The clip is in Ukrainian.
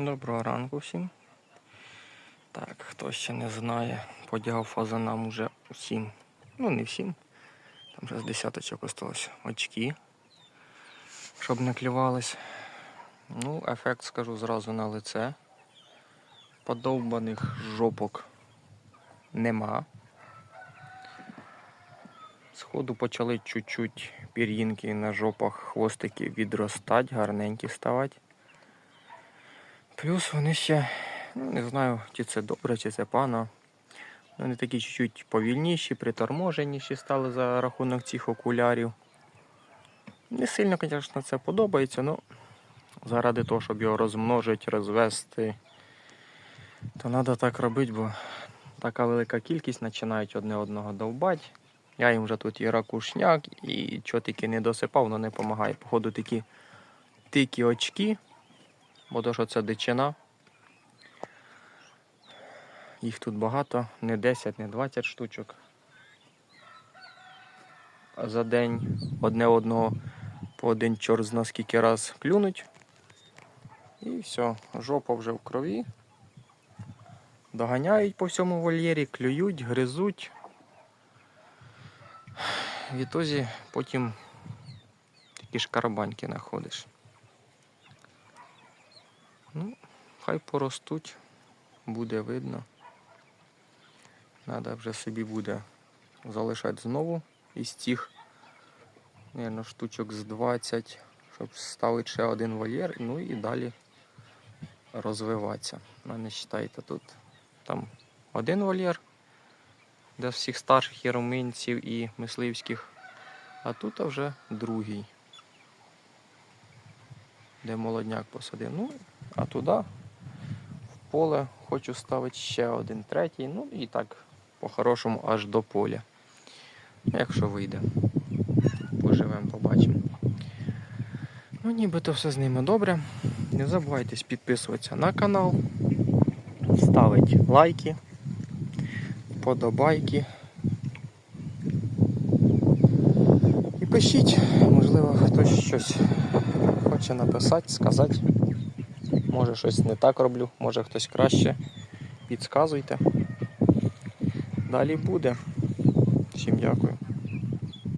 Доброго ранку всім. Так, хто ще не знає, подягав фазанам уже усім. Ну, не всім. Там вже з десяточок осталось очки, щоб не клювались. Ну, ефект скажу зразу на лице. Подовбаних жопок нема. Сходу почали чуть-чуть пір'їнки на жопах хвостики відростати, гарненькі ставати. Плюс вони ще, ну не знаю, чи це добре, чи це погано. Вони такі чуть-чуть повільніші, приторможеніші стали за рахунок цих окулярів. Не сильно, звісно, це подобається, але заради того, щоб його розмножити, розвести, то треба так робити, бо така велика кількість починають одне одного довбати. Я їм вже тут і ракушняк, і що тільки не досипав, воно не допомагає. Походу такі тики очки, бо то, що це дичина. Їх тут багато, не 10, не 20 штучок. А за день одне одного по один чорт зна скільки раз клюнуть. І все, жопа вже в крові. Доганяють по всьому вольєрі, клюють, гризуть. В ітозі потім такі шкарабаньки знаходиш. Ну, хай поростуть, буде видно. Треба вже собі буде залишати знову із цих, мабуть, штучок з 20, щоб ставити ще один вольєр, ну і далі розвиватися. У мене вважайте, тут там один вольєр для всіх старших і руминців і мисливських, а тут вже другий, де молодняк посадив. Ну, а туди, в поле, хочу ставити ще один третій, ну і так, по-хорошому, аж до поля. Якщо вийде. Поживемо, побачимо. Ну, нібито все з ними добре. Не забувайте підписуватися на канал, ставити лайки, подобайки. І пишіть, можливо, хтось щось хоче написати, сказати. Може щось не так роблю, може хтось краще. Підказуйте. Далі буде. Всім дякую.